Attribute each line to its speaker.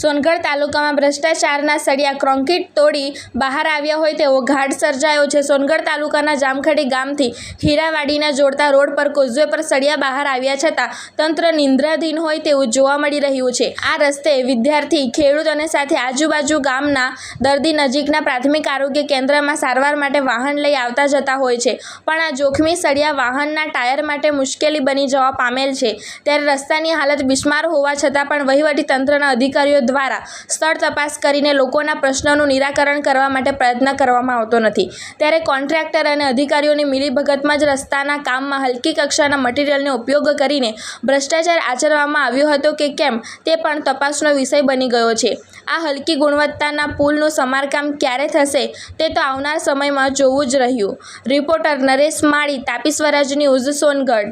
Speaker 1: સોનગઢ તાલુકામાં ભ્રષ્ટાચારના સળિયા કોન્ક્રીટ તોડી બહાર આવ્યા હોય તેવો ઘાટ સર્જાયો છે. સોનગઢ તાલુકાના જામખડી ગામથી હીરાવાડીને જોડતા રોડ પર કોઝવે પર સળિયા બહાર આવ્યા છતાં તંત્ર નિંદ્રાધીન હોય તેવું જોવા મળી રહ્યું છે. આ રસ્તે વિદ્યાર્થી, ખેડૂત અને સાથે આજુબાજુ ગામના દર્દી નજીકના પ્રાથમિક આરોગ્ય કેન્દ્રમાં સારવાર માટે વાહન લઈ આવતા જતા હોય છે. પણ આ જોખમી સળિયા વાહનના ટાયર માટે મુશ્કેલી બની જવા પામેલ છે. ત્યારે રસ્તાની હાલત બિસ્માર હોવા છતાં પણ વહીવટી તંત્રના અધિકારીઓ દ્વારા સ્થળ તપાસ કરીને લોકોના પ્રશ્નોનું નિરાકરણ કરવા માટે પ્રયત્ન કરવામાં આવતો નથી. ત્યારે કોન્ટ્રાક્ટર અને અધિકારીઓની મિલીભગતમાં જ રસ્તાના કામમાં હલકી કક્ષાના મટીરીયલનો ઉપયોગ કરીને ભ્રષ્ટાચાર આચરવામાં આવ્યો હતો કે કેમ તે પણ તપાસનો વિષય બની ગયો છે. આ હલકી ગુણવત્તાના પુલનું સમારકામ ક્યારે થશે તે તો આવનાર સમયમાં જોવું જ રહ્યું. Reporter Naresh Mali, Tapi Swaraj news Songadh.